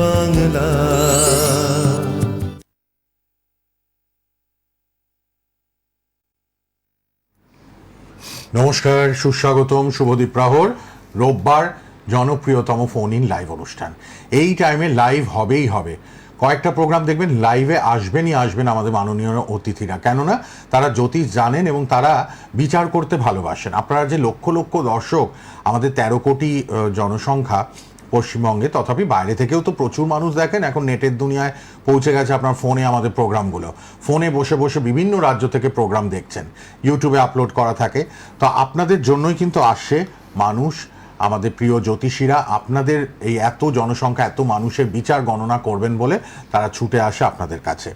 বাংলা। নমস্কার, সুস্বাগতম, শুভদীপ প্রহর রোববার জনপ্রিয়তম ফোন ইন লাইভ অনুষ্ঠান। এই টাইমে লাইভ হবেই হবে। কয়েকটা প্রোগ্রাম দেখবেন, লাইভে আসবেনই আসবেন আমাদের মাননীয় অতিথিরা। কেননা, তারা জ্যোতিষ জানেন এবং তারা বিচার করতে ভালোবাসেন। আপনারা যে লক্ষ লক্ষ দর্শক আমাদের তেরো কোটি জনসংখ্যা পশ্চিমবঙ্গে, তথাপি বাইরে থেকেও তো প্রচুর মানুষ দেখেন, এখন নেটের দুনিয়ায় পৌঁছে গেছে আপনার ফোনে আমাদের প্রোগ্রামগুলো। ফোনে বসে বসে বিভিন্ন রাজ্য থেকে প্রোগ্রাম দেখছেন, ইউটিউবে আপলোড করা থাকে। তো আপনাদের জন্যই কিন্তু আসছে মানুষ, আমাদের প্রিয় জ্যোতিষীরা, আপনাদের এই এত জনসংখ্যা, এত মানুষের বিচার গণনা করবেন বলে তারা ছুটে আসে আপনাদের কাছে।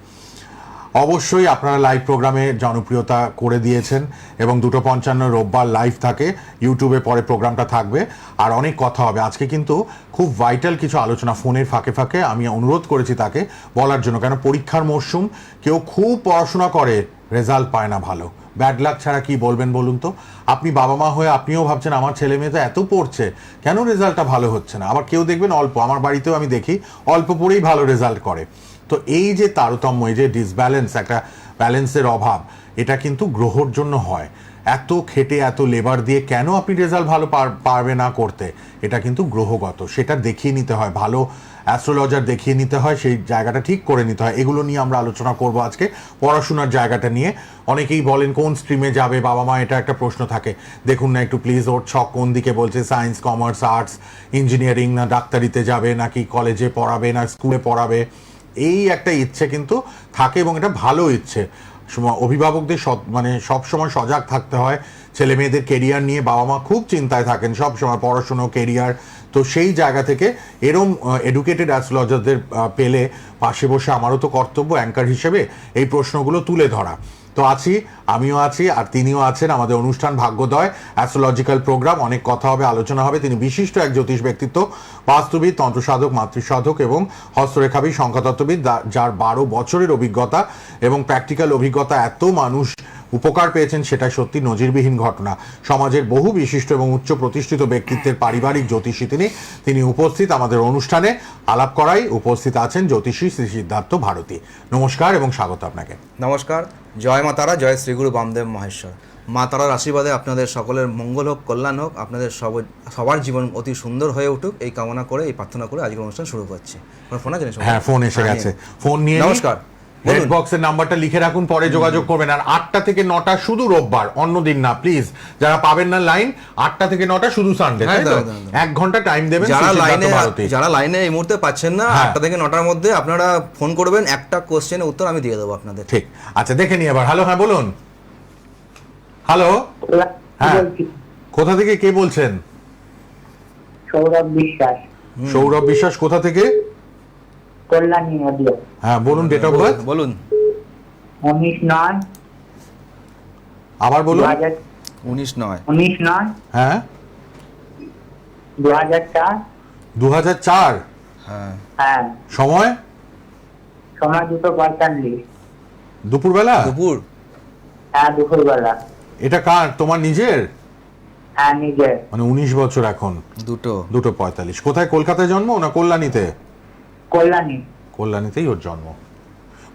অবশ্যই আপনারা লাইভ প্রোগ্রামে জনপ্রিয়তা করে দিয়েছেন এবং দুটো পঞ্চান্ন রোববার লাইভ থাকে। ইউটিউবে পরে প্রোগ্রামটা থাকবে। আর অনেক কথা হবে। আজকে কিন্তু খুব ভাইটাল কিছু আলোচনা ফোনের ফাঁকে ফাঁকে। আমি অনুরোধ করেছি তাকে বলার জন্য। কেন পরীক্ষার মরশুম, কেউ খুব পড়াশোনা করে রেজাল্ট পায় না ভালো। ব্যাড লাক ছাড়া কি বলবেন বলুন তো? আপনি বাবা মা হয়ে আপনিও ভাবছেন, আমার ছেলে মেয়ে তো এত পড়ছে, কেন রেজাল্টটা ভালো হচ্ছে না? আবার কেউ দেখবেন অল্প। আমার বাড়িতেও আমি দেখি, অল্প পড়েই ভালো রেজাল্ট করে। তো এই যে তারতম্য, এই যে ডিসব্যালেন্স একটা ব্যালেন্সের অভাব, এটা কিন্তু গ্রহর জন্য হয়। এত খেটে, এত লেবার দিয়ে কেন আপনি রেজাল্ট ভালো পার- পারবে না করতে? এটা কিন্তু গ্রহগত। সেটা দেখিয়ে নিতে হয়। ভালো অ্যাস্ট্রোলজার দেখিয়ে নিতে হয়। সেই জায়গাটা ঠিক করে নিতে হয়। এগুলো নিয়ে আমরা আলোচনা করব আজকে। পড়াশোনার জায়গাটা নিয়ে। অনেকেই বলেন, কোন স্ট্রিমে যাবে? বাবা মা, এটা একটা প্রশ্ন থাকে। দেখুন না একটু প্লিজ ওর ছক কোন দিকে বলছে? সায়েন্স কমার্স আর্টস ইঞ্জিনিয়ারিং না ডাক্তারিতে যাবে, নাকি কলেজে পড়াবে, না স্কুলে পড়াবে? এই একটা ইচ্ছে কিন্তু থাকে এবং এটা ভালো ইচ্ছে। অভিভাবকদের মানে সবসময় সজাগ থাকতে হয়। ছেলে মেয়েদের কেরিয়ার নিয়ে বাবা মা খুব চিন্তায় থাকেন সব সময় পড়াশুনো কেরিয়ার তো সেই জায়গা থেকে এরম এডুকেটেড অ্যাস্ট্রোলজারদের পেলে পাশে বসে আমারও তো কর্তব্য অ্যাঙ্কার হিসেবে এই প্রশ্নগুলো তুলে ধরা। তো আছি, আমিও আছি, আর তিনিও আছেন আমাদের অনুষ্ঠান ভাগ্যোদয়। অ্যাস্ট্রোলজিক্যাল প্রোগ্রাম অনেক কথা হবে, আলোচনা হবে। তিনি বিশিষ্ট এক জ্যোতিষ ব্যক্তিত্ব। বাস্তুবিদ তন্ত্রসাধক, মাতৃসাধক এবং হস্তরেখাবিদ, সংখ্যাতত্ত্ববিদ যার বারো বছরের অভিজ্ঞতা এবং প্র্যাকটিক্যাল অভিজ্ঞতা এত মানুষ উপকার পেয়েছেন সেটা সত্যি নজিরবিহীন ঘটনা। সমাজের বহু বিশিষ্ট এবং উচ্চ প্রতিষ্ঠিত ব্যক্তিত্বের পারিবারিক জ্যোতিষী তিনি। তিনি উপস্থিত আমাদের অনুষ্ঠানে। আলাপ করাই উপস্থিত আছেন জ্যোতিষী শ্রী সিদ্ধার্থ ভারতী। নমস্কার এবং স্বাগত আপনাকে। নমস্কার। জয় মাতারা, জয় শ্রীগুরু বামদেব মহেশ্বর। মা তারার আশীর্বাদে আপনাদের সকলের মঙ্গল হোক কল্যাণ হোক আপনাদের সব সবার জীবন অতি সুন্দর হয়ে উঠুক। এই কামনা করে এই প্রার্থনা করে আজকের অনুষ্ঠান শুরু করছি। ফোন আছে হ্যাঁ ফোন এসে গেছে। ফোন নিয়ে নমস্কার। রেড বক্সের নাম্বারটা লিখে রাখুন পরে যোগাযোগ করবেন। আর আটটা থেকে নটা শুধু রোববার অন্য দিন না প্লিজ যারা পাবেন না লাইন আটটা থেকে নটা শুধু সানডে হ্যাঁ। এক ঘণ্টা টাইম দেবেন যারা লাইনে যারা লাইনে এই মুহূর্তে পাচ্ছেন না হ্যাঁ। আটটা থেকে নটার মধ্যে আপনারা ফোন করবেন একটা কোশ্চেনের উত্তর আমি দিয়ে দেবো আপনাদের। ঠিক। আচ্ছা দেখে নি এবার। হ্যালো হ্যাঁ বলুন। হ্যালো হ্যাঁ। কোথা থেকে কে বলছেন? সৌরভ বিশ্বাস। সৌরভ বিশ্বাস কোথা থেকে? কল্যাণী নদিয়া। হ্যাঁ বলুন ডেট অফ বার্থ বলুন। উনিশ নয়। আবার বলুন। উনিশ নয়। উনিশ নয়। হ্যাঁ। দু হাজার চার। দু হাজার চার। হ্যাঁ। হ্যাঁ। সময়? সময় দুটো পঁয়তাল্লিশ। দুপুরবেলা? দুপুর? হ্যাঁ দুপুরবেলা। এটা কার? তোমার নিজের? হ্যাঁ নিজের। মানে উনিশ বছর এখন। দুটো। দুটো পঁয়তাল্লিশ। কোথায় কলকাতায় জন্ম? না কল্যাণীতে? কল্যাণী। কল্যাণীতেই ওর জন্ম।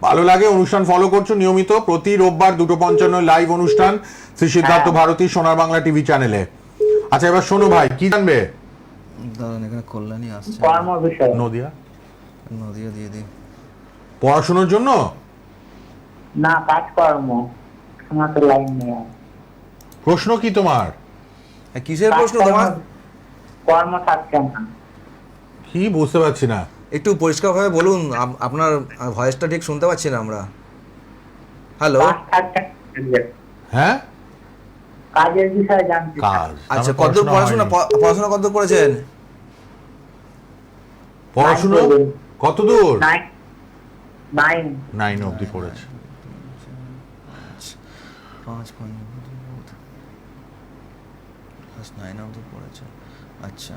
ভালো লাগে অনুষ্ঠান ফলো করছ নিয়মিত। প্রতি রোববার দুটো পঞ্চান্ন লাইভ অনুষ্ঠান শ্রী সিদ্ধার্থ হ্যাঁ। ভারতী সোনার বাংলা টিভি চ্যানেলে আচ্ছা এবার শোনো ভাই কি জানবে? দাঁড়ান এখানে কল্যাণী আসছে। কর্ম বিষয়। নদিয়া? নদিয়া দিয়ে দিই। পড়াশোনার জন্য? না কাজকর্ম। আমার তো লাইন নেই আর। প্রশ্ন কি তোমার? এ, কিসের প্রশ্ন তোমার? কর্ম কি বুঝতে পারছি না। একটু পরিষ্কারভাবে বলুন আপনার ভয়েসটা ঠিক শুনতে পাচ্ছি না আমরা। হ্যালো। হ্যাঁ? কাজের বিষয়ে জানতে কাজ। আচ্ছা কতদূর পড়াশোনা পড়াশোনা কতদূর করেছেন? পড়াশুনো? কত দূর নাইন নাইন নাইন অবধি পড়েছে। পাঁচ ক্লাস নাইন অবধি পড়েছে। আচ্ছা।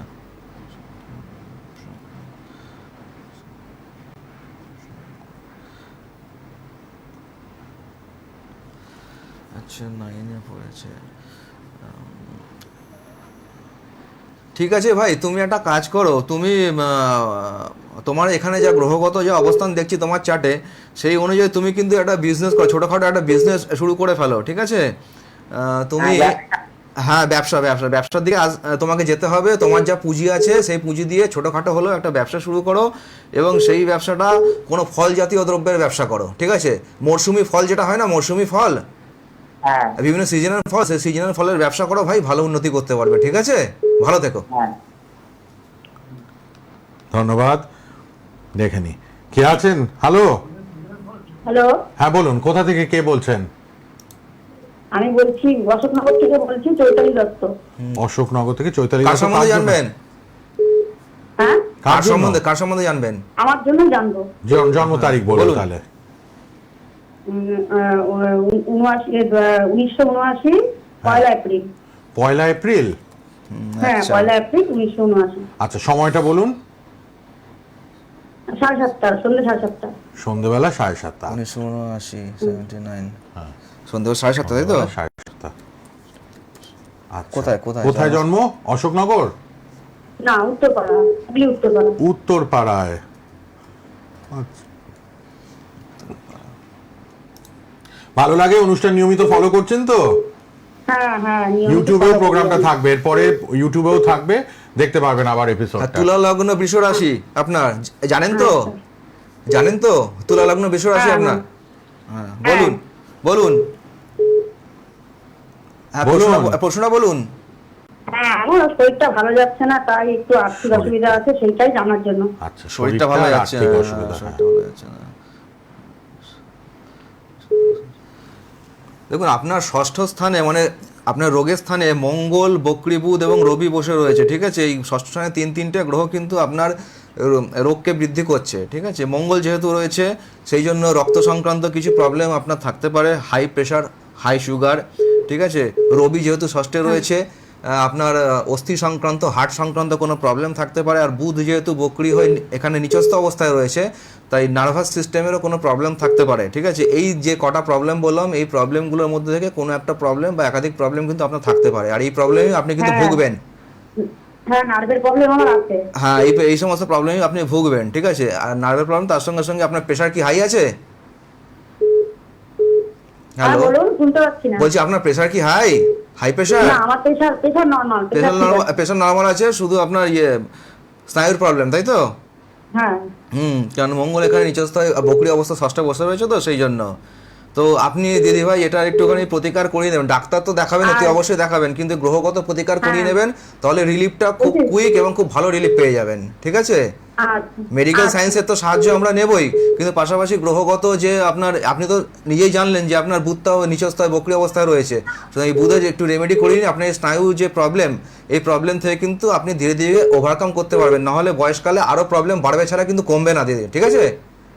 আচ্ছা নাইনে পড়েছে। ঠিক আছে ভাই, তুমি একটা কাজ করো, তুমি তোমার এখানে যা গ্রহগত যে অবস্থান দেখছি তোমার চার্টে সেই অনুযায়ী তুমি কিন্তু একটা বিজনেস করো, ছোটোখাটো একটা বিজনেস শুরু করে ফেলো, ঠিক আছে? তুমি হ্যাঁ, ব্যবসা। ব্যবসা ব্যবসা ব্যবসার দিকে আজ তোমাকে যেতে হবে। তোমার যা পুঁজি আছে সেই পুঁজি দিয়ে ছোটোখাটো হলেও একটা ব্যবসা শুরু করো এবং সেই ব্যবসাটা কোনো ফল জাতীয় দ্রব্যের ব্যবসা করো ঠিক আছে? মরশুমি ফল যেটা হয় না মরশুমি ফল? হ্যাঁ। বিভিন্ন সিজনাল ফল সেই সিজনাল ফলের ব্যবসা করো ভাই ভালো উন্নতি করতে পারবে ঠিক আছে? ভালো থেকো। হ্যাঁ। ধন্যবাদ। দেখে নি। কে আছেন? হ্যালো হ্যালো হ্যাঁ বলুন কোথা থেকে কে বলছেন? আমি বলছি অশোকনগর থেকে বলছি চৈতালি দত্ত। অশোকনগর থেকে চৈতালি কার সম্বন্ধে জানবেন? হ্যাঁ? কার কার সম্বন্ধে কার সম্বন্ধে জানবেন? আমার জন্য জানব। জন- জন্ম তারিখ বলুন। তাহলে। উনআশি উনিশশো উনআশি পয়লা এপ্রিল। পয়লা এপ্রিল? হ্যাঁ আচ্ছা। পয়লা এপ্রিল উনিশশো উনআশি। আচ্ছা সময়টা বলুন। সাড়ে সাতটা সন্ধ্যে সাড়ে সাতটা। সন্ধ্যেবেলা সাড়ে সাতটা। উনিশশো উনআশি সেভেন্টি নাইন হ্যাঁ। সন্ধ্যে সাড়ে সাতটা তাই তো? সাড়ে সাতটা। আচ্ছা। কোথায়- কোথায় কোথায় জন্ম? অশোকনগর? না উত্তরপাড়া উত্তরপাড়া। উত্তর পাড়ায় আচ্ছা। ভালো লাগে অনুষ্ঠান নিয়মিত ফলো করছেন তো? হ্যাঁ হ্যাঁ নিয়মিত ইউটিউবেও প্রোগ্রামটা থাকবে এরপরে ইউটিউবেও থাকবে দেখতে পারবেন আবার এপিসোড তুলা লগ্ন বৃষ রাশি আপনার জানেন তো? জানেন তো? তুলা লগ্ন বৃষ রাশি হ্যাঁ, আপনার? হ্যাঁ বলুন বলুন। হ্যাঁ প্রশ্নটা- বলুন। হ্যাঁ আমার শরীরটা ভালো যাচ্ছে না তাই একটু আর্থিক অসুবিধা আছে সেইটাই জানার জন্য। আচ্ছা শরীরটা ভালো যাচ্ছে না, হ্যাঁ। শরীরটা ভালো যাচ্ছে না। দেখুন আপনার ষষ্ঠ স্থানে মানে আপনার রোগের স্থানে মঙ্গল বক্রী বুধ এবং রবি বসে রয়েছে ঠিক আছে? এই ষষ্ঠ স্থানে তিন তিনটে গ্রহ কিন্তু আপনার রোগকে বৃদ্ধি করছে ঠিক আছে? মঙ্গল যেহেতু রয়েছে সেই জন্য রক্ত সংক্রান্ত কিছু প্রবলেম আপনার থাকতে পারে হাই প্রেশার হাই সুগার ঠিক আছে? রবি যেহেতু ষষ্ঠে রয়েছে আপনার অস্থি সংক্রান্ত হার্ট সংক্রান্ত কোনো প্রবলেম থাকতে পারে আর বুধ যেহেতু বকরি হয়ে এখানে নিচস্থ অবস্থায় রয়েছে তাই নার্ভাস সিস্টেমেরও কোনো প্রবলেম থাকতে পারে ঠিক আছে? এই যে কটা প্রবলেম বললাম এই প্রবলেমগুলোর মধ্যে থেকে কোনো একটা প্রবলেম বা একাধিক প্রবলেম কিন্তু আপনার থাকতে পারে আর এই প্রবলেমে আপনি কিন্তু হ্যাঁ। ভুগবেন। হ্যাঁ প্রবলেম হ্যাঁ এই সমস্ত প্রবলেমই আপনি ভুগবেন ঠিক আছে? আর নার্ভের প্রবলেম তার সঙ্গে সঙ্গে আপনার প্রেশার কি হাই আছে? হ্যাঁ হ্যালো? বলুন শুনতে পাচ্ছি না। বলছি আপনার প্রেসার কি হাই হাই প্রেসার না আমার pressure pressure normal pressure normal pressure normal আছে। শুধু আপনার ইয়ে স্নায়ুর প্রবলেম তাই তো? হ্যাঁ। হুম কারণ মঙ্গল এখানে নিচস্থ বকরি অবস্থা ষষ্ঠ বসে রয়েছে তো সেই জন্য। তো আপনি দিদি ভাই এটা একটুখানি প্রতিকার করিয়ে নেবেন ডাক্তার তো দেখাবেন অতি অবশ্যই দেখাবেন কিন্তু গ্রহগত প্রতিকার করিয়ে হ্যাঁ। নেবেন তাহলে রিলিফটা খুব। কুইক এবং খুব ভালো রিলিফ পেয়ে যাবেন ঠিক আছে মেডিকেল। সায়েন্সের তো সাহায্য আমরা নেবই কিন্তু পাশাপাশি গ্রহগত যে আপনার আপনি তো নিজেই জানলেন যে আপনার বুধটাও নিচস্থায় বকরি অবস্থায় রয়েছে সুতরাং এই বুধে যে একটু রেমেডি করিয়ে নিন, আপনার স্নায়ু যে প্রবলেম এই প্রবলেম থেকে কিন্তু আপনি ধীরে ধীরে ওভারকাম করতে পারবেন নাহলে বয়সকালে আরও প্রবলেম বাড়বে ছাড়া কিন্তু কমবে না দিদি ঠিক আছে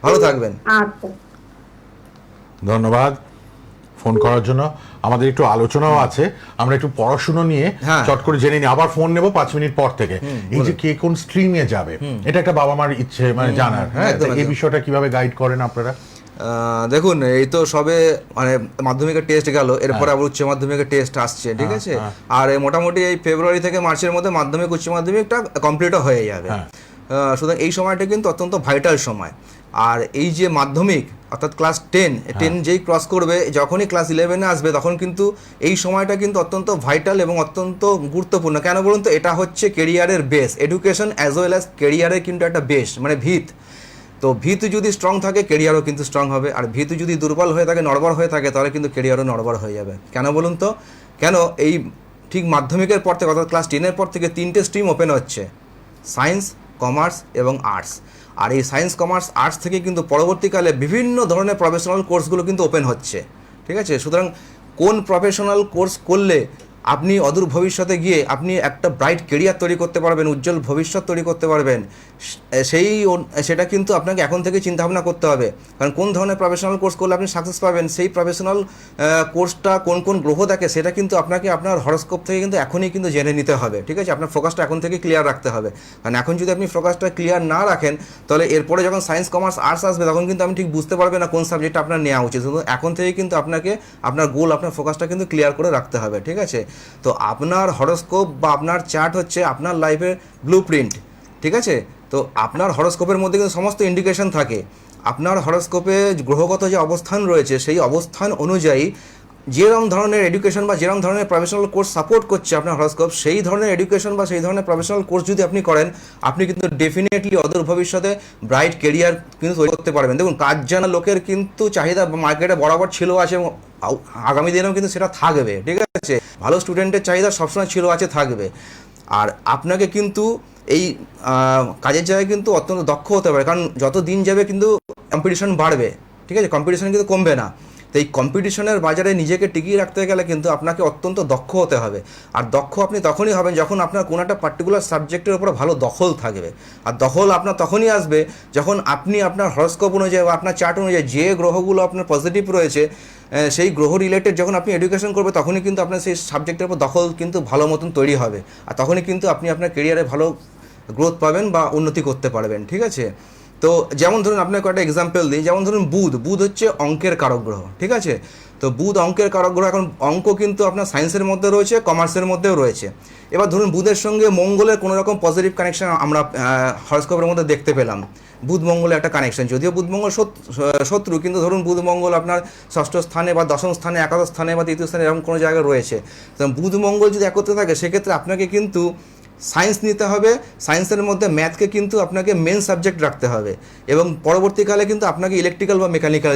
ভালো থাকবেন আচ্ছা ধন্যবাদ ফোন করার জন্য। আমাদের একটু আলোচনাও আছে। আমরা একটু পড়াশুনো নিয়ে হ্যাঁ। চট করে জেনে নিই। আবার ফোন নেব পাঁচ মিনিট পর থেকে। এই যে কে কোন স্ট্রিমে যাবে এটা একটা বাবা মার ইচ্ছে মানে জানার। হ্যাঁ তো এই বিষয়টা কীভাবে গাইড করেন আপনারা? দেখুন এই তো সবে মানে মাধ্যমিকের টেস্ট গেল। এরপরে আবার উচ্চ মাধ্যমিকের টেস্ট আসছে ঠিক হ্যাঁ, আছে? হ্যাঁ। আর মোটামুটি এই ফেব্রুয়ারি থেকে মার্চের মধ্যে মাধ্যমিক উচ্চ মাধ্যমিকটা কমপ্লিটও হয়ে যাবে। হ্যাঁ। সুতরাং এই সময়টা কিন্তু অত্যন্ত ভাইটাল সময়। আর এই যে মাধ্যমিক অর্থাৎ ক্লাস টেন টেন যেই ক্রস করবে যখনই ক্লাস ইলেভেনে আসবে তখন কিন্তু এই সময়টা কিন্তু অত্যন্ত ভাইটাল এবং অত্যন্ত গুরুত্বপূর্ণ। কেন বলুন তো? এটা হচ্ছে কেরিয়ারের base education as well as কেরিয়ারের কিন্তু একটা বেস মানে ভিত। তো ভিত যদি স্ট্রং থাকে কেরিয়ারও কিন্তু স্ট্রং হবে। আর ভিত যদি দুর্বল হয়ে থাকে নড়বড় হয়ে থাকে তাহলে কিন্তু কেরিয়ারও নড়বড় হয়ে যাবে। কেন বলুন তো? কেন এই ঠিক মাধ্যমিকের পর থেকে অর্থাৎ ক্লাস টেনের পর থেকে তিনটে স্ট্রিম ওপেন হচ্ছে। সায়েন্স কমার্স এবং আর্টস আর এই সায়েন্স, কমার্স, আর্টস থেকে কিন্তু পরবর্তীকালে বিভিন্ন ধরনের প্রফেশনাল কোর্সগুলো কিন্তু ওপেন হচ্ছে। ঠিক আছে? সুতরাং কোন প্রফেশনাল কোর্স করলে আপনি অদূর ভবিষ্যতে গিয়ে আপনি একটা ব্রাইট কেরিয়ার তৈরি করতে পারবেন, উজ্জ্বল ভবিষ্যৎ তৈরি করতে পারবেন সেই সেটা কিন্তু আপনাকে এখন থেকে চিন্তাভাবনা করতে হবে। কারণ কোন ধরনের প্রফেশনাল কোর্স করলে আপনি সাকসেস পাবেন, সেই প্রফেশনাল কোর্সটা কোন কোন গ্রহ থাকে সেটা কিন্তু আপনাকে আপনার হরস্কোপ থেকে কিন্তু এখনই কিন্তু জেনে নিতে হবে, ঠিক আছে? আপনার ফোকাসটা এখন থেকে ক্লিয়ার রাখতে হবে। কারণ এখন যদি আপনি ফোকাসটা ক্লিয়ার না রাখেন, তাহলে এরপরে যখন সায়েন্স কমার্স আর্টস আসবে, তখন কিন্তু আপনি ঠিক বুঝতে পারবেন না কোন সাবজেক্ট আপনার নেওয়া উচিত। এখন থেকে কিন্তু আপনাকে আপনার গোল আপনার ফোকাসটা কিন্তু ক্লিয়ার করে রাখতে হবে, ঠিক আছে? তো আপনার হরস্কোপ বা আপনার চার্ট হচ্ছে আপনার লাইফের ব্লু প্রিন্ট ঠিক আছে? তো আপনার হরস্কোপের মধ্যে কিন্তু সমস্ত ইন্ডিকেশন থাকে। আপনার হরস্কোপে গ্রহগত যে অবস্থান রয়েছে, সেই অবস্থান অনুযায়ী যেরকম ধরনের এডুকেশন বা যেরকম ধরনের প্রফেশনাল কোর্স সাপোর্ট করছে আপনার হরস্কোপ, সেই ধরনের এডুকেশন বা সেই ধরনের প্রফেশনাল কোর্স যদি আপনি করেন, আপনি কিন্তু ডেফিনেটলি অদূর ভবিষ্যতে ব্রাইট কেরিয়ার কিন্তু তৈরি করতে পারবেন। দেখুন কাজ জানা লোকের কিন্তু চাহিদা মার্কেটে বরাবর ছিল, আছে এবং আগামী দিনেও কিন্তু সেটা থাকবে, ঠিক আছে? ভালো স্টুডেন্টের চাহিদা সবসময় ছিল, আছে, থাকবে। আর আপনাকে কিন্তু এই কাজের জায়গায় কিন্তু অত্যন্ত দক্ষ হতে পারে। কারণ যত দিন যাবে কিন্তু কম্পিটিশন বাড়বে, ঠিক আছে? কম্পিটিশন কিন্তু কমবে না। তো এই কম্পিটিশনের বাজারে নিজেকে টিকিয়ে রাখতে গেলে কিন্তু আপনাকে অত্যন্ত দক্ষ হতে হবে। আর দক্ষ আপনি তখনই হবেন যখন আপনার কোনো একটা পার্টিকুলার সাবজেক্টের উপরে ভালো দখল থাকবে। আর দখল আপনার তখনই আসবে যখন আপনি আপনার হরস্কোপ অনুযায়ী বা আপনার চার্ট অনুযায়ী যে গ্রহগুলো আপনার পজিটিভ রয়েছে সেই গ্রহ রিলেটেড যখন আপনি এডুকেশন করবে, তখনই কিন্তু আপনার সেই সাবজেক্টের উপর দখল কিন্তু ভালো মতন তৈরি হবে। আর তখনই কিন্তু আপনি আপনার কেরিয়ারে ভালো গ্রোথ পাবেন বা উন্নতি করতে পারবেন, ঠিক আছে? তো যেমন ধরুন আপনাকে একটা এক্সাম্পল দিই, যেমন ধরুন বুধ বুধ হচ্ছে অঙ্কের কারক গ্রহ ঠিক আছে? তো বুধ অঙ্কের কারক গ্রহ এখন অঙ্ক কিন্তু আপনার সায়েন্সের মধ্যে রয়েছে কমার্সের মধ্যেও রয়েছে। এবার ধরুন বুধের সঙ্গে মঙ্গলের কোনো রকম পজিটিভ কানেকশন আমরা হরস্কোপের মধ্যে দেখতে পেলাম। বুধ মঙ্গলের একটা কানেকশন যদিও বুধ মঙ্গল শত্রু, কিন্তু ধরুন বুধ মঙ্গল আপনার ষষ্ঠ স্থানে বা দশম স্থানে, একাদশ স্থানে বা তৃতীয় স্থানে এরকম কোনো জায়গায় রয়েছে। তো বুধ মঙ্গল যদি একত্রে থাকে, সেক্ষেত্রে আপনাকে কিন্তু সায়েন্স নিতে হবে, সায়েন্সের মধ্যে ম্যাথকে কিন্তু আপনাকে মেন সাবজেক্ট রাখতে হবে এবং পরবর্তীকালে কিন্তু আপনাকে ইলেকট্রিক্যাল বা মেকানিক্যাল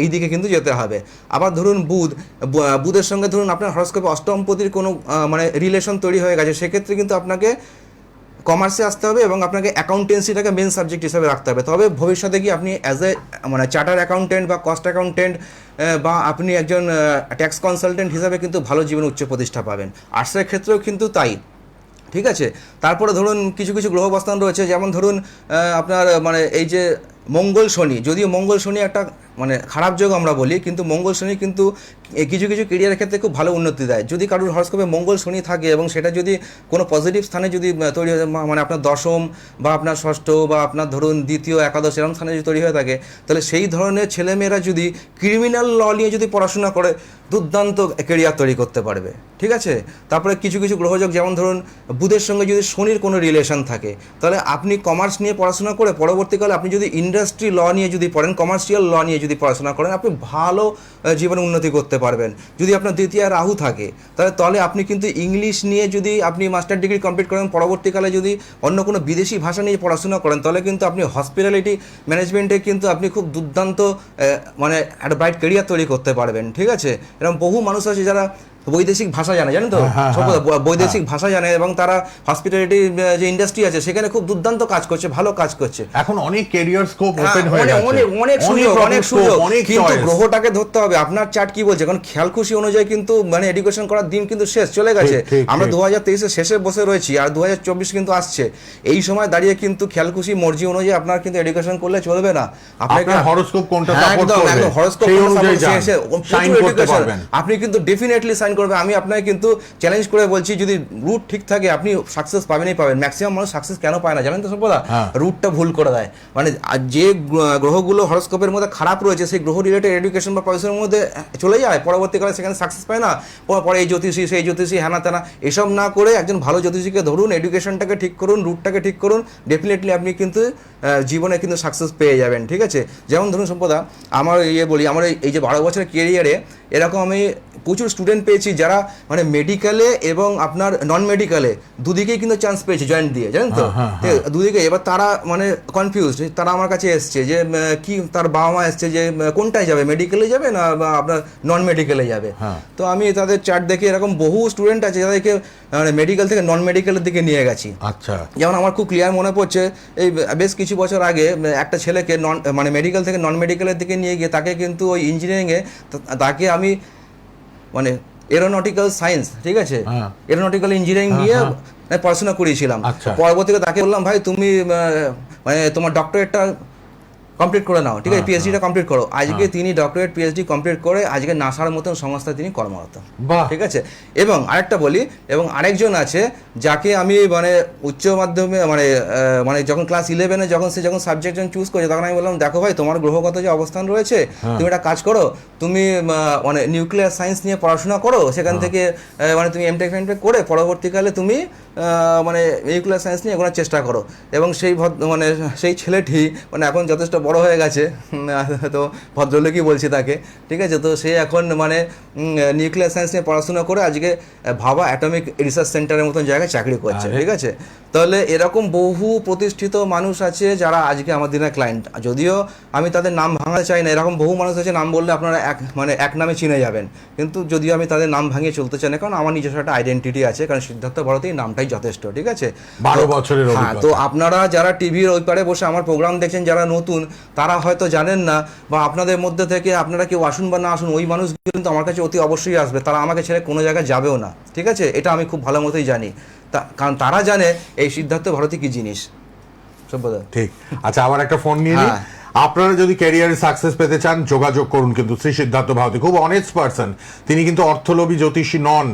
এই দিকে কিন্তু যেতে হবে। আবার ধরুন বুধ বুধের সঙ্গে ধরুন আপনার হরস্কোপে অষ্টমপতির কোনো মানে রিলেশন তৈরি হয়ে গেছে, সেক্ষেত্রে কিন্তু আপনাকে কমার্সে আসতে হবে এবং আপনাকে অ্যাকাউন্টেন্সিটাকে মেন সাবজেক্ট হিসেবে রাখতে হবে। তবে ভবিষ্যতে কি আপনি অ্যাজ এ মানে চার্টার অ্যাকাউন্টেন্ট বা কস্ট অ্যাকাউন্টেন্ট বা আপনি একজন ট্যাক্স কনসালটেন্ট হিসাবে কিন্তু ভালো জীবন উচ্চ প্রতিষ্ঠা পাবেন। আর্টসের ক্ষেত্রেও কিন্তু তাই। ঠিক আছে? তারপরে ধরুন কিছু কিছু গ্রহ অবস্থান রয়েছে, যেমন ধরুন আপনার মানে এই যে মঙ্গল শনি, যদিও মঙ্গল শনি একটা মানে খারাপ যোগ আমরা বলি, কিন্তু মঙ্গল শনি কিন্তু কিছু কিছু কেরিয়ারের ক্ষেত্রে খুব ভালো উন্নতি দেয়। যদি কারোর হরস্কোপে মঙ্গল শনি থাকে এবং সেটা যদি কোনো পজিটিভ স্থানে যদি তৈরি হয়ে মানে আপনার দশম বা আপনার ষষ্ঠ বা আপনার ধরুন দ্বিতীয়, একাদশ এরকম স্থানে যদি তৈরি হয়ে থাকে, তাহলে সেই ধরনের ছেলেমেয়েরা যদি ক্রিমিনাল ল নিয়ে যদি পড়াশোনা করে, দুর্দান্ত কেরিয়ার তৈরি করতে পারবে। ঠিক আছে? তারপরে কিছু কিছু গ্রহযোগ, যেমন ধরুন বুধের সঙ্গে যদি শনির কোনো রিলেশন থাকে, তাহলে আপনি কমার্স নিয়ে পড়াশোনা করে পরবর্তীকালে আপনি যদি ইন্ডাস্ট্রি ল নিয়ে যদি পড়েন কমার্শিয়াল ল নিয়ে যদি পড়াশোনা করেন, আপনি ভালো জীবনে উন্নতি করতে পারবেন। যদি আপনার দ্বিতীয় রাহু থাকে, তাহলে তাহলে আপনি কিন্তু ইংলিশ নিয়ে যদি আপনি মাস্টার ডিগ্রি কমপ্লিট করেন, পরবর্তীকালে যদি অন্য কোনো বিদেশি ভাষা নিয়ে পড়াশোনা করেন, তাহলে কিন্তু আপনি হসপিটালিটি ম্যানেজমেন্টে কিন্তু আপনি খুব দুর্দান্ত মানে একটা ব্রাইট কেরিয়ার তৈরি করতে পারবেন। ঠিক আছে? এরকম বহু মানুষ আছে যারা বৈদেশিক ভাষা জানে জানেন তো? হ্যাঁ, হ্যাঁ, হ্যাঁ। বৈদেশিক ভাষা জানে এবং তারা হসপিটালিটি যে ইন্ডাস্ট্রি আছে সেখানে খুব দুর্দান্ত কাজ করছে ভালো কাজ করছে। এখন অনেক কেরিয়ার স্কোপ ওপেন হয়ে গেছে অনেক অনেক সুযোগ অনেক সুযোগ। কিন্তু গ্রহটাকে ধরতে হবে। আপনার চার্ট কি বলছে? কারণ খেয়াল খুশি অনুযায়ী কিন্তু মানে এডুকেশন করার দিন কিন্তু শেষ চলে গেছে। আমরা দু হাজার তেইশের শেষে বসে রয়েছি আর দু হাজার চব্বিশ কিন্তু আসছে। এই সময় দাঁড়িয়ে কিন্তু খেয়াল খুশি মর্জি অনুযায়ী আপনার কিন্তু এডুকেশন করলে চলবে না। আপনার horoscope কোনটা করবে, একদম। পারবেন। আপনি কিন্তু ডেফিনেটলি সাইন করবে আমি আপনাকে কিন্তু চ্যালেঞ্জ করে বলছি যদি রুট ঠিক থাকে আপনি সাকসেস পাবেনই পাবেন। ম্যাক্সিমাম মানুষ সাকসেস কেন পায় না? জানেন তো সম্পদা হ্যাঁ। রুটটা ভুল করে দেয়। মানে যে গ্রহগুলো হরস্কোপের মধ্যে খারাপ রয়েছে সেই গ্রহ রিলেটেড এডুকেশন বা পয়সার মধ্যে চলে যায়। পরবর্তীকালে সেখানে সাকসেস পায় না। পর- এই জ্যোতিষী সেই জ্যোতিষী হ্যানা তেনা এসব না করে একজন ভালো জ্যোতিষীকে ধরুন এডুকেশনটাকে ঠিক করুন রুটটাকে ঠিক করুন ডেফিনেটলি আপনি কিন্তু জীবনে কিন্তু সাকসেস পেয়ে যাবেন ঠিক আছে? যেমন ধরুন সম্পদা আমার ইয়ে বলি আমার এই- এই যে বারো বছরের কেরিয়ারে এরকম আমি প্রচুর স্টুডেন্ট পেয়েছি যারা মানে মেডিকেলে এবং আপনার নন মেডিকেলে দুদিকেই কিন্তু চান্স পেয়েছে জয়েন্ট দিয়ে জানেন তো? হ্যাঁ, হ্যাঁ, আছে? দুদিকে এবার তারা মানে কনফিউজ তারা আমার কাছে এসছে যে কি তার বাবা মা এসছে যে কোনটায় যাবে মেডিকেলে যাবে না আপনার নন মেডিকেলে যাবে? হ্যাঁ। তো আমি তাদের চার্ট দেখে এরকম বহু স্টুডেন্ট আছে যাদেরকে মানে মেডিকেল থেকে নন মেডিকেলের দিকে নিয়ে গেছি। আচ্ছা। যেমন আমার খুব ক্লিয়ার মনে পড়ছে এই বেশ কিছু বছর আগে একটা ছেলেকে নন মানে মেডিকেল থেকে নন মেডিকেলের দিকে নিয়ে গিয়ে তাকে কিন্তু ওই ইঞ্জিনিয়ারিংয়ে তাকে আমি মানে এরোনটিক্যাল সায়েন্স ঠিক আছে। এরোনটিক্যাল ইঞ্জিনিয়ারিং নিয়ে হ্যাঁ। পড়াশোনা করিয়েছিলাম আচ্ছা। পরবর্তীতে তাকে বললাম ভাই তুমি মানে তোমার ডক্টরেটটা কমপ্লিট করে নাও ঠিক আছে? হ্যাঁ, পিএইচডিটা কমপ্লিট করো। আজকে তিনি ডক্টরেট পিএইচডি কমপ্লিট করে আজকে নাসার মতন সংস্থায় তিনি কর্মরত। বাহ। ঠিক আছে? এবং আরেকটা বলি এবং আরেকজন আছে যাকে আমি মানে উচ্চ মাধ্যমে মানে মানে যখন ক্লাস ইলেভেনে যখন সে যখন সাবজেক্ট যখন চুজ করেছে তখন আমি বললাম দেখো ভাই তোমার গ্রহগত যে অবস্থান রয়েছে হ্যাঁ। তুমি একটা কাজ করো তুমি মানে নিউক্লিয়ার সায়েন্স নিয়ে পড়াশোনা করো সেখান থেকে মানে তুমি এমটেক ফেমটেক করে পরবর্তীকালে তুমি মানে নিউক্লিয়ার সায়েন্স নিয়ে এগোনোর চেষ্টা করো। এবং সেই ভদ্র মানে সেই ছেলেটি মানে এখন যথেষ্ট বড় হয়ে গেছে। তো ভদ্রলোকই বলছি তাকে। ঠিক আছে তো সে এখন মানে নিউক্লিয়ার সায়েন্স নিয়ে পড়াশোনা করে আজকে ভাবা অ্যাটমিক রিসার্চ সেন্টারের মতন জায়গায় চাকরি করছে। ঠিক আছে? তাহলে এরকম বহু প্রতিষ্ঠিত মানুষ আছে যারা আজকে আমার দিনের ক্লায়েন্ট যদিও আমি তাদের নাম ভাঙাতে চাই না এরকম বহু মানুষ আছে নাম বললে আপনারা এক মানে এক নামে চিনে যাবেন। কিন্তু যদিও আমি তাদের নাম ভাঙিয়ে চলতে চাই না কারণ আমার নিজস্ব একটা আইডেন্টিটি আছে কারণ সিদ্ধার্থ ভারতী নামটাই যথেষ্ট ঠিক আছে? বারো বছরের হ্যাঁ তো আপনারা যারা টিভির ওই পারে বসে আমার প্রোগ্রাম দেখছেন যারা নতুন তারা হয়তো জানেন না বা আপনাদের মধ্যে থেকে আপনারা কেউ আসুন বা না আসুন ওই মানুষ কিন্তু আমার কাছে অতি অবশ্যই আসবে। তারা আমাকে ছেড়ে কোনো জায়গায় যাবেও না। ঠিক আছে? এটা আমি খুব ভালো মতোই জানি। তা- কারণ তারা জানে এই সিদ্ধার্থ ভারতী কি জিনিস। সভ্যতা ঠিক। আচ্ছা আবার একটা ফোন নিয়ে হ্যাঁ। আপনারা যদি ক্যারিয়ারে সাকসেস পেতে চান যোগাযোগ করুন কিন্তু শ্রী সিদ্ধার্থ ভারতী। খুব অনেস্ট পার্সন তিনি কিন্তু অর্থলোভী জ্যোতিষী নন।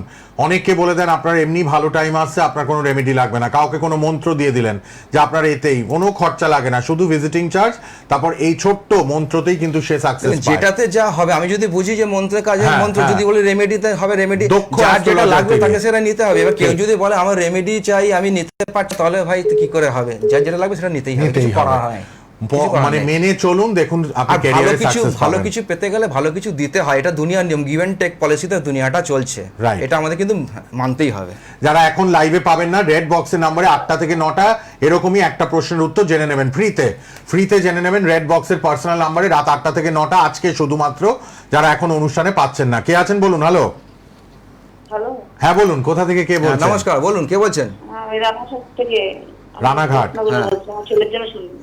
অনেককে বলে দেন আপনার এমনি ভালো টাইম আসছে আপনার কোনো রেমেডি লাগবে না। কাউকে কোনো মন্ত্র দিয়ে দিলেন যে আপনার এতেই কোনো খরচা লাগে না শুধু ভিজিটিং চার্জ তারপর এই ছোট্ট মন্ত্রতেই কিন্তু সে সাকসেস যেটাতে যা হবে আমি যদি বুঝি যে মন্ত্রের কাজে হ্যাঁ, মন্ত্র হ্যাঁ। যদি বলি রেমেডিতে হবে রেমেডি যার যেটা লাগবে তাকে সেটা নিতে হবে। এবার কেউ যদি বলে আমার রেমেডি চাই আমি নিতে পারছি তাহলে ভাই কি করে হবে? যার যেটা লাগবে সেটা নিতেই হবে কিছু করা হয়। মানে মেনে চলুন দেখুন আপনি ভালো ক্যারিয়ারে কিছু ভালো কিছু পেতে গেলে ভালো কিছু দিতে হয়। এটা দুনিয়ার নিয়ম গিভ অ্যান্ড টেক পলিসিতে দুনিয়াটা চলছে. এটা আমাদের কিন্তু মানতেই হবে। যারা এখন লাইভে পাবেন না রেড বক্সের নাম্বারে আটটা থেকে নটা এরকমই একটা প্রশ্নের উত্তর জেনে নেবেন ফ্রিতে ফ্রিতে জেনে নেবেন রেড বক্সের পার্সোনাল নাম্বারে রাত আটটা থেকে নটা আজকে শুধুমাত্র যারা এখন অনুষ্ঠানে পাচ্ছেন না। কে আছেন বলুন? হ্যালো হ্যালো হ্যাঁ বলুন কোথা থেকে কে হ্যাঁ, বলছেন? নমস্কার বলুন কে বলছেন? আমি রানাঘাট থেকে রানাঘাট, হ্যাঁ।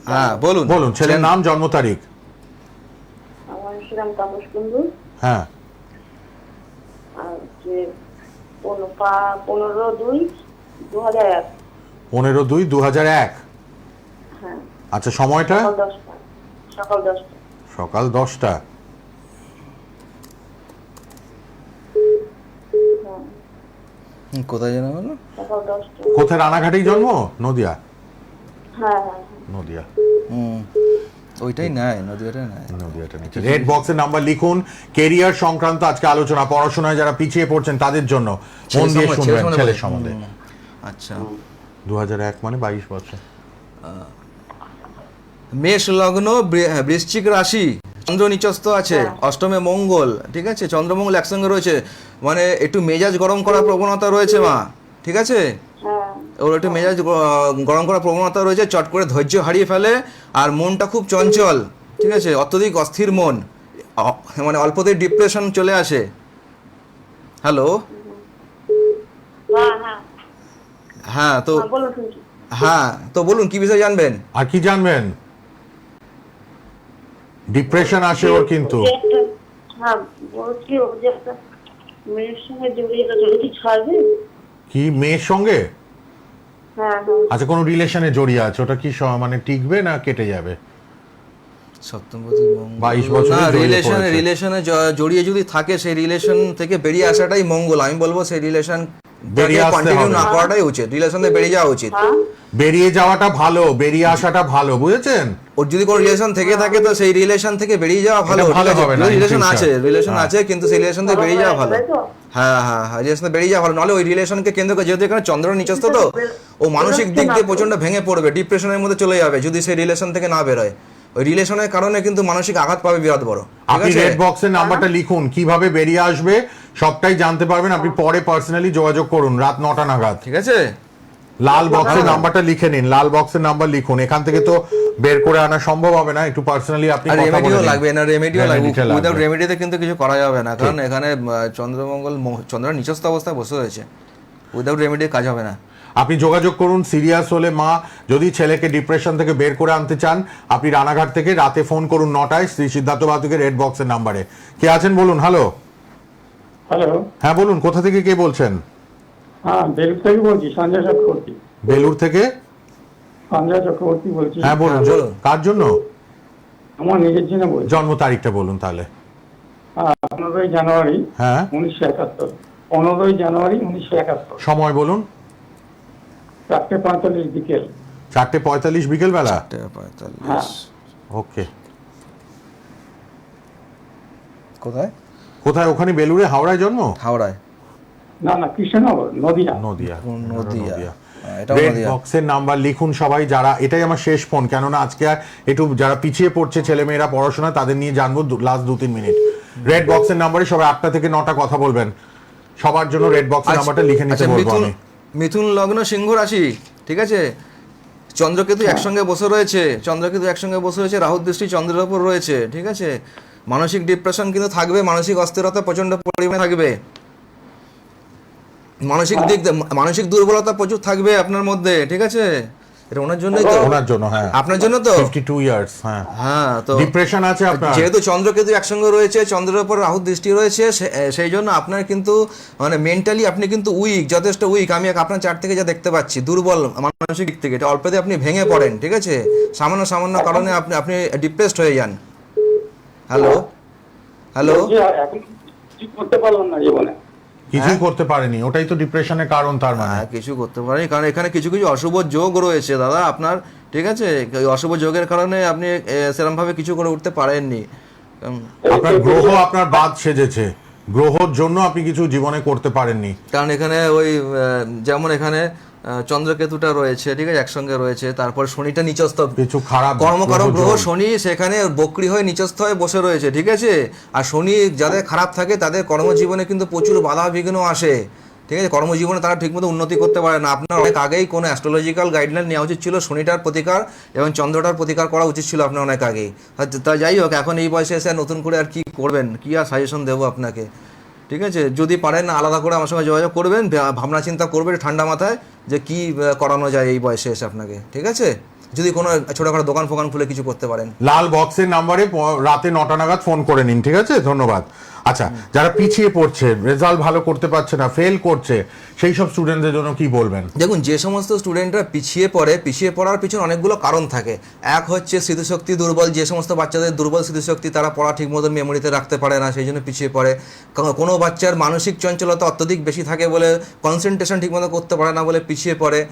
হ্যাঁ বলুন। বলুন ছেলের নাম জন্ম তারিখ। হ্যাঁ। পনেরো দুই দু হাজার এক। পনেরো দুই দু এক। হ্যাঁ। আচ্ছা সময়টা? সকাল দশটা। সকাল দশটা সকাল দশটা হ্যাঁ হুম, কোথায় সকাল দশটা কোথায় রানাঘাটেই জন্ম? নদিয়া? হ্যাঁ হ্যাঁ। নদিয়া। হুম ওইটাই নাই নদীয়াটা নাই। নদিয়াটা নিচে রেড বক্সের নাম্বার লিখুন। কেরিয়ার সংক্রান্ত আজকে আলোচনা পড়াশোনায় যারা পিছিয়ে পড়ছেন তাদের জন্য। মন দিয়ে শুনবেন সম্বন্ধে- ছেলের সম্বন্ধে। আচ্ছা। দু এক মানে বাইশ বছর। মেষ লগ্ন হ্যাঁ, বৃশ্চিক রাশি। চন্দ্র নিচস্থ আছে অষ্টমে মঙ্গল ঠিক আছে? চন্দ্রমঙ্গল একসঙ্গে রয়েছে। মানে একটু মেজাজ গরম করার প্রবণতা রয়েছে মা ঠিক আছে? হ্যাঁ। ওর একটু মেজাজ গরম করার প্রবণতা রয়েছে চট করে ধৈর্য হারিয়ে ফেলে আর মনটা খুব চঞ্চল ঠিক আছে? অত্যধিক অস্থির মন মানে অল্পতেই ডিপ্রেশন চলে আসে। হ্যালো? হ্যাঁ হ্যাঁ। হ্যাঁ তো হ্যাঁ, হ্যাঁ তো বলুন কি বিষয়ে জানবেন? আর কি জানবেন? ডিপ্রেশন আসে ওর কিন্তু। হ্যাঁ বলছি ও যে একটা মেয়ের সঙ্গে জড়িয়ে গেছে কি ছাড়বে? কি মেয়ের সঙ্গে? হ্যাঁ হ্যাঁ। আচ্ছা কোনো রিলেশনে জড়িয়ে আছে? ওটা কি মানে টিকবে না কেটে যাবে? সপ্তমপতি মঙ্গল। 22 বছরে না রিলেশনে রিলেশনে জড়িয়ে যদি থাকে সেই রিলেশন থেকে বেরিয়ে আসাটাই মঙ্গল। আমি বলব সেই রিলেশন বেরিয়ে আসতে হবে। না করাটাই উচিত রিলেশন থেকে বেরিয়ে যাওয়া উচিত। হ্যাঁ। বেরিয়ে যাওয়াটা ভালো বেরিয়ে আসাটা ভালো বুঝেছেন? ওর যদি কোনো রিলেশন থেকে থাকে তো সেই রিলেশন থেকে বেরিয়ে যাওয়া ভালো। ভালো হবে না, রিলেশন আছে রিলেশন হ্যাঁ। আছে কিন্তু সেই রিলেশন থেকে বেরিয়ে যাওয়া ভালো। হ্যাঁ হ্যাঁ হ্যাঁ রিলেশন বেরিয়ে যাওয়া ভালো। নাহলে ওই রিলেশনকে কেন্দ্র করে যেহেতু এখানে চন্দ্র নিচস্ত তো ও মানসিক দিক দিয়ে প্রচণ্ড ভেঙে পড়বে ডিপ্রেশনের মধ্যে চলে যাবে যদি সেই রিলেশন থেকে না বেরোয়। ওই রিলেশনের কারণে কিন্তু মানসিক আঘাত পাবে বিরাট বড়। আপনি রেড বক্সের নাম্বারটা লিখুন কীভাবে বেরিয়ে আসবে সবটাই জানতে পারবেন। আপনি পরে পার্সোনালি যোগাযোগ করুন রাত নটা নাগাদ। ঠিক আছে? লাল বক্সের হ্যাঁ। নাম্বারটা লিখে নিন লাল বক্সের নাম্বার লিখুন। এখান থেকে তো বের করে আনা সম্ভব হবে না একটু পার্সোনালি আপনি রেমেডিও লাগবে না রেমেডিও লাগবে। উইদাউট রেমেডিতে কিন্তু কিছু করা যাবে না কারণ এখানে চন্দ্রমঙ্গল চন্দ্র নিচস্থ অবস্থায় বসে রয়েছে। উইদাউট রেমেডি কাজ হবে না। আপনি যোগাযোগ করুন সিরিয়াস হলে মা যদি ছেলেকে ডিপ্রেশন থেকে বের করে আনতে চান আপনি রানাঘাট থেকে রাতে ফোন করুন নটায় শ্রী সিদ্ধার্থ বাতুকে রেড বক্সের নাম্বারে কে আছেন বলুন? হ্যালো হ্যালো হ্যাঁ বলুন কোথা থেকে কে বলছেন? হ্যাঁ বেলুর থেকে বলছি সঞ্জয় চক্রবর্তী। বেলুর থেকে? সঞ্জয় চক্রবর্তী বলছি। হ্যাঁ বলুন হ্যাঁ, বলুন। কার জন্য? আমার নিজের জন্য বলছি। জন্ম তারিখটা বলুন তাহলে। হ্যাঁ পনেরোই জানুয়ারি হ্যাঁ। উনিশশো একাত্তর। পনেরোই জানুয়ারি উনিশশো একাত্তর। সময় বলুন। চারটে পঁয়তাল্লিশ বিকেল। চারটে পঁয়তাল্লিশ বিকেল বেলা হ্যাঁ। ওকে। কোথায়? কোথায়? ওখানে বেলুড়ে? হাওড়ায় জন্ম? হাওড়ায়। না না কৃষ্ণনগর নদিয়া। নদিয়া। নদিয়া। হ্যাঁ, রেড বক্সের নাম্বার লিখুন সবাই যারা এটাই আমার শেষ ফোন কেননা আজকে আর একটু যারা পিছিয়ে পড়ছে ছেলেমেয়েরা পড়াশোনা তাদের নিয়ে জানব লাস্ট দু তিন মিনিট রেড বক্সের নাম্বারে সবাই আটটা থেকে নটা কথা বলবেন। সবার জন্য রেড বক্সের নাম্বারটা লিখে নিতে আচ্ছা, বলব আমি। মিথুন লগ্ন সিংহ রাশি ঠিক আছে? চন্দ্রকেতু একসঙ্গে বসে রয়েছে চন্দ্রকেতু একসঙ্গে বসে রয়েছে রাহুর দৃষ্টি চন্দ্রের ওপর রয়েছে ঠিক আছে? মানসিক ডিপ্রেশন কিন্তু থাকবে মানসিক অস্থিরতা প্রচণ্ড পরিমাণে থাকবে। মানসিক দিক মানসিক দুর্বলতা প্রচুর থাকবে আপনার মধ্যে ঠিক আছে? এটা ওনার জন্যই তো। ওনার জন্য হ্যাঁ। আপনার জন্য তো? ফিফটি টু ইয়ার্স হ্যাঁ। হ্যাঁ তো ডিপ্রেশন আছে আপনার। যেহেতু চন্দ্রকেতু একসঙ্গে রয়েছে চন্দ্রের উপর রাহুর দৃষ্টি রয়েছে সে- সেই জন্য আপনার কিন্তু মানে মেন্টালি আপনি কিন্তু উইক যথেষ্ট উইক আমি আপনার চার থেকে যা দেখতে পাচ্ছি দুর্বল মানসিক দিক থেকে। এটা অল্পতে আপনি ভেঙে পড়েন ঠিক আছে? সামান্য সামান্য কারণে আপনি আপনি ডিপ্রেসড হয়ে যান। হ্যালো হ্যালো এখন কিছু করতে পারলাম না জীবনে। কিছুই করতে পারেনি ওটাই তো ডিপ্রেশনের কারণ তার মানে। হ্যাঁ কিছু করতে পারেনি কারণ এখানে কিছু কিছু অশুভ যোগ রয়েছে দাদা আপনার ঠিক আছে? ওই অশুভ যোগের কারণে আপনি সেরকম ভাবে কিছু করে উঠতে পারেননি। আপনার গ্রহ আপনার বাদ সেজেছে গ্রহর জন্য আপনি কিছু জীবনে করতে পারেননি। কারণ এখানে ওই যেমন এখানে চন্দ্রকেতুটা রয়েছে ঠিক আছে একসঙ্গে রয়েছে তারপর শনিটা নিচস্থ। কিছু খারাপ কর্মকারক গ্রহ শনি সেখানে বক্রি হয়ে নিচস্থ হয়ে বসে রয়েছে ঠিক আছে? আর শনি যাদের খারাপ থাকে তাদের কর্মজীবনে কিন্তু প্রচুর বাধা বিঘ্ন আসে ঠিক আছে? কর্মজীবনে তারা ঠিকমতো উন্নতি করতে পারে না। আপনার অনেক আগেই কোনো অ্যাস্ট্রোলজিক্যাল গাইডলাইন নেওয়া উচিত ছিল শনিটার প্রতিকার এবং চন্দ্রটার প্রতিকার করা উচিত ছিল আপনার অনেক আগেই। তা- তা যাই হোক এখন এই বয়সে এসে নতুন করে আর কি করবেন? কি আর সাজেশন দেবো আপনাকে? ঠিক আছে? যদি পারেন, আলাদা করে আমার সঙ্গে যোগাযোগ করবেন। ভাবনা চিন্তা করবেন ঠান্ডা মাথায় যে কি করানো যায় এই বয়সে এসে আপনাকে। ঠিক আছে? যদি কোনো ছোটখাটো দোকান ফোকান খুলে কিছু করতে পারেন। লাল বক্সের নাম্বারে রাতে নটা নাগাদ ফোন করে নিন, ঠিক আছে? ধন্যবাদ। আচ্ছা যারা পিছিয়ে পড়ছে রেজাল্ট ভালো করতে পারছে না ফেল করছে, সেই সব স্টুডেন্টদের জন্য কি বলবেন? দেখুন, যে সমস্ত স্টুডেন্টরা পিছিয়ে পড়ে, পিছিয়ে পড়ার পিছনে অনেকগুলো কারণ থাকে। এক হচ্ছে স্মৃতিশক্তি দুর্বল, যে সমস্ত বাচ্চাদের দুর্বল স্মৃতিশক্তি তারা পড়া ঠিক মতন মেমোরিতে রাখতে পারে না, সেই জন্য পিছিয়ে পড়ে। কোনো- বাচ্চার মানসিক চঞ্চলতা অত্যধিক বেশি থাকে বলে কনসেন্ট্রেশন ঠিকমতো করতে পারে না বলে পিছিয়ে পড়ে।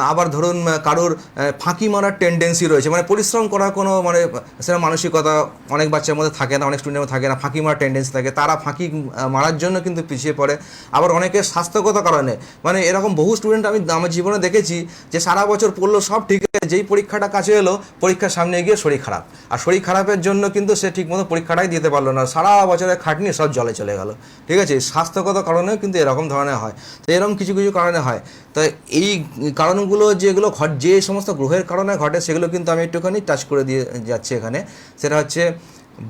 আবার ধরুন, কারোর ফাঁকি মারার টেন্ডেন্সি রয়েছে মানে পরিশ্রম করার কোনো মানে সেটা মানসিকতা অনেক বাচ্চার মধ্যে থাকে না, অনেক স্টুডেন্টের থাকে না, ফাঁকি মারার টেন্ডেন্সি থাকে তারা ফাঁকি মারার জন্য কিন্তু পিছিয়ে পড়ে। আবার অনেকের স্বাস্থ্যগত কারণে মানে এরকম বহু স্টুডেন্ট আমি, আমার জীবনে দেখেছি যে সারা বছর পড়ল সব ঠিক আছে, যেই পরীক্ষাটা কাছে এলো, পরীক্ষার সামনে গিয়ে শরীর খারাপ। আর শরীর খারাপের জন্য কিন্তু সে ঠিকমতো পরীক্ষাটাই দিতে পারল না। সারা বছরের খাটনি সব জলে চলে গেল। ঠিক আছে? স্বাস্থ্যগত কারণেও কিন্তু এরকম ধরনের হয়। তো এরকম কিছু কিছু কারণে হয়। তো এই কারণগুলো যেগুলো ঘট, যে সমস্ত গ্রহের কারণে ঘটে, সেগুলো কিন্তু আমি একটুখানি টাচ করে দিয়ে যাচ্ছি এখানে। সেটা হচ্ছে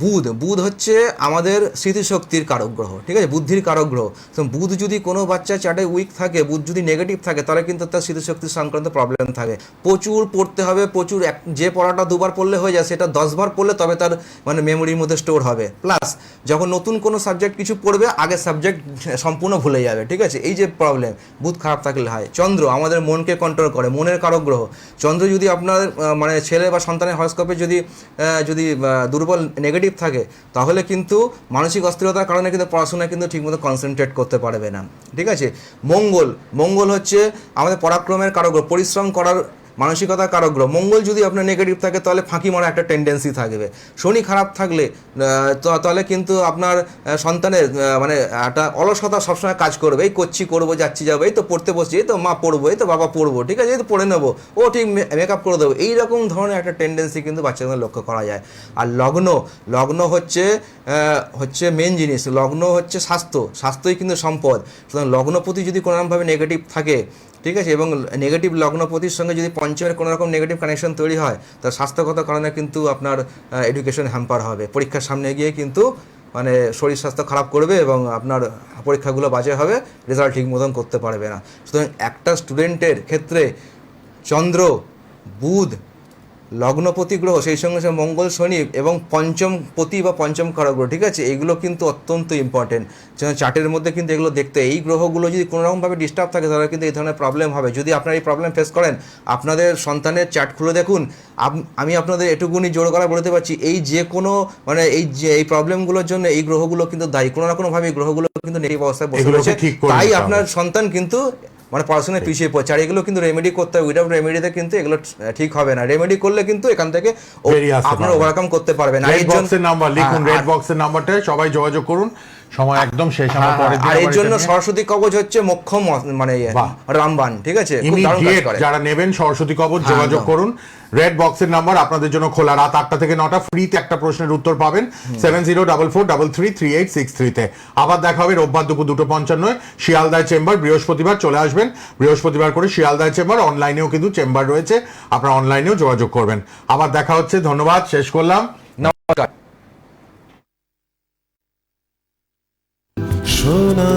বুধ বুধ হচ্ছে আমাদের স্মৃতিশক্তির কারক গ্রহ ঠিক আছে? বুদ্ধির কারক গ্রহ বুধ যদি কোনো বাচ্চা চাটে উইক থাকে, বুধ যদি নেগেটিভ থাকে, তাহলে কিন্তু তার স্মৃতিশক্তি সংক্রান্ত প্রবলেম থাকে। প্রচুর পড়তে হবে, প্রচুর এক, যে পড়াটা দুবার পড়লে হয়ে যায়, সেটা দশবার পড়লে তবে তার মানে মেমোরির মধ্যে স্টোর হবে। প্লাস যখন নতুন কোনো সাবজেক্ট কিছু পড়বে আগের সাবজেক্ট সম্পূর্ণ ভুলে যাবে, ঠিক আছে? এই যে প্রবলেম বুধ খারাপ থাকলে হয়। চন্দ্র, আমাদের মনকে কন্ট্রোল করে, মনের কারক গ্রহ চন্দ্র যদি আপনার মানে ছেলে বা সন্তানের হরস্কোপে যদি যদি দুর্বল নেগেটিভ থাকে, তাহলে কিন্তু মানসিক অস্থিরতার কারণে কিন্তু পড়াশোনায় কিন্তু ঠিকমতো কনসেন্ট্রেট করতে পারবে না। ঠিক আছে? মঙ্গল মঙ্গল হচ্ছে আমাদের পরাক্রমের কারক পরিশ্রম করার মানসিকতার কারক গ্রহ মঙ্গল যদি আপনার নেগেটিভ থাকে, তাহলে ফাঁকি মারা একটা টেন্ডেন্সি থাকবে। শনি খারাপ থাকলে তাহলে কিন্তু আপনার সন্তানের মানে একটা অলসতা সবসময় কাজ করবে। এই করছি, করব, যাচ্ছি, যাব, এই তো পড়তে বসছি, এই তো মা পড়ব, এই তো বাবা পড়ব, ঠিক আছে, এই তো পড়ে নেব, ও ঠিক মেকআপ করে দেবো। এইরকম ধরনের একটা টেন্ডেন্সি কিন্তু বাচ্চাদের লক্ষ্য করা যায়। আর লগ্ন লগ্ন হচ্ছে হচ্ছে মেন জিনিস। লগ্ন হচ্ছে স্বাস্থ্য, স্বাস্থ্যই কিন্তু সম্পদ। সুতরাং লগ্নপতি যদি কোনোরকমভাবে নেগেটিভ থাকে ঠিক আছে? এবং নেগেটিভ লগ্নপতির সঙ্গে যদি পঞ্চমের কোনো রকম নেগেটিভ কানেকশন তৈরি হয়, তার স্বাস্থ্যগত কারণে কিন্তু আপনার এডুকেশন হ্যাম্পার হবে। পরীক্ষার সামনে গিয়ে কিন্তু মানে শরীর স্বাস্থ্য খারাপ করবে এবং আপনার পরীক্ষাগুলো বাজে হবে রেজাল্ট ঠিক মতন করতে পারবে না। সুতরাং একটা স্টুডেন্টের ক্ষেত্রে চন্দ্র, বুধ লগ্নপতি গ্রহ সেই সঙ্গে সঙ্গে মঙ্গল শনি এবং পঞ্চম পতি বা পঞ্চম গ্রহ ঠিক আছে? এইগুলো কিন্তু অত্যন্ত ইম্পর্টেন্ট যেন চার্টের মধ্যে কিন্তু এগুলো দেখতে এই গ্রহগুলো যদি কোনোরকমভাবে ডিস্টার্ব থাকে তাহলে কিন্তু এই ধরনের প্রবলেম হবে। যদি আপনারা এই প্রবলেম ফেস করেন আপনাদের সন্তানের চার্ট খুলে দেখুন। আমি আপনাদের এটুকুনি জোর করা বলতে পারছি এই যে কোনো মানে এই যে এই প্রবলেমগুলোর জন্য এই গ্রহগুলো কিন্তু দায়ী। কোনো না কোনোভাবে এই গ্রহগুলো কিন্তু নেগেটিভ অবস্থায় বসে রয়েছে। তাই আপনার সন্তান কিন্তু মানে পড়াশোনায় পিছিয়ে পড়ছে। আর এগুলো কিন্তু রেমেডি করতে হবে উইদাউট রেমেডিতে কিন্তু এগুলো ঠিক হবে না। রেমেডি করলে কিন্তু এখান থেকে আপনারা ওভারকাম করতে পারবেন। আর এর জন্য- নাম্বার লিখুন রেড বক্সের নাম্বারটা সবাই যোগাযোগ করুন। সময় একদম শেষ আমরা হ্যাঁ, পরের দিন আর এর জন্য সরস্বতী কবজ হচ্ছে মোক্ষম মানে রামবান ঠিক আছে? ইমিডিয়েট যারা নেবেন সরস্বতী কবচ হ্যাঁ, যোগাযোগ করুন। রেড বক্সের নাম্বার আপনাদের জন্য খোলা। রাত আটটা থেকে নটা ফ্রিতে একটা প্রশ্নের উত্তর পাবেন। Seven zero double four double three three eight six থ্রিতে আবার দেখা হবে রোববার দুপুর দুটো পঞ্চান্নয় শিয়ালদায় চেম্বার বৃহস্পতিবার চলে আসবেন। বৃহস্পতিবার করে শিয়ালদায় চেম্বার অনলাইনেও কিন্তু চেম্বার রয়েছে। আপনারা অনলাইনেও যোগাযোগ করবেন। আবার দেখা হচ্ছে ধন্যবাদ শেষ করলাম। নমস্কার। সোনা